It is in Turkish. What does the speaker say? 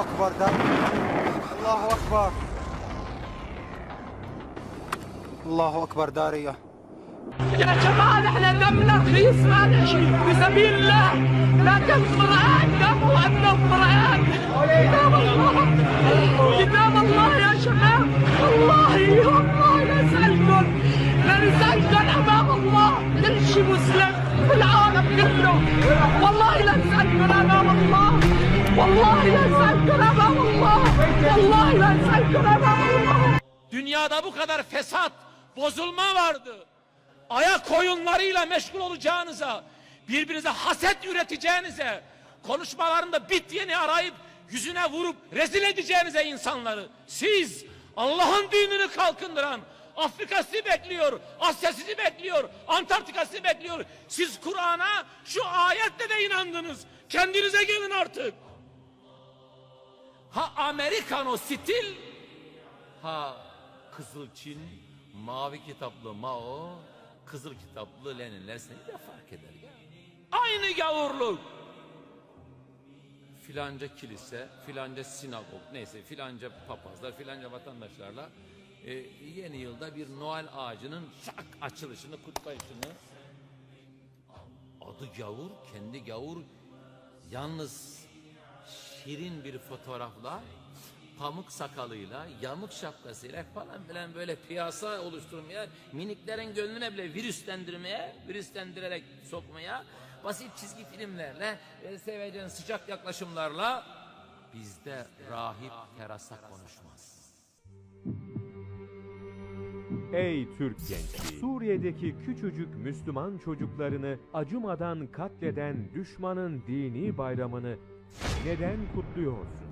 الله أكبر ده الله أكبر. الله أكبر داريا يا جماعة نحن دمنا رخيص ما في سبيل الله. لكن القرآن دمه ابنه القرآن كتاب الله. كتاب الله يا شباب. والله والله نسالكم نسالكم أمام الله. كل شيء مسلم في العالم كله. والله نسالكم أمام الله. Vallahi ben sen kıramam Allah. Vallahi ben sen kıramam Allah. Dünyada bu kadar fesat, bozulma vardı. Ayak koyunlarıyla meşgul olacağınıza, birbirinize haset üreteceğinize, konuşmalarında bit yeni arayıp yüzüne vurup rezil edeceğinize insanları. Siz Allah'ın dinini kalkındıran, Afrika sizi bekliyor, Asya sizi bekliyor, Antarktika sizi bekliyor. Siz Kur'an'a şu ayetle de inandınız. Kendinize gelin artık. Ha Amerikano stil, Ha Kızıl Çin, mavi kitaplı Mao, kızıl kitaplı Leninler seni de fark eder ya. Aynı gavurluk. Filanca kilise, filanca sinagog, neyse filanca papazlar, filanca vatandaşlarla e, yeni yılda bir Noel ağacının şak açılışını, kutlayışını adı gavur, kendi gavur yalnız şirin bir fotoğrafla pamuk sakalıyla, yamuk şapkasıyla falan filan böyle piyasa oluşturmaya, miniklerin gönlüne bile virüslendirmeye, virüslendirerek sokmaya, basit çizgi filmlerle, ve seveceğin sıcak yaklaşımlarla bizde rahip terasa konuşmaz. Ey Türk gençliği! Suriye'deki küçücük Müslüman çocuklarını acımadan katleden düşmanın dini bayramını neden kutluyorsun?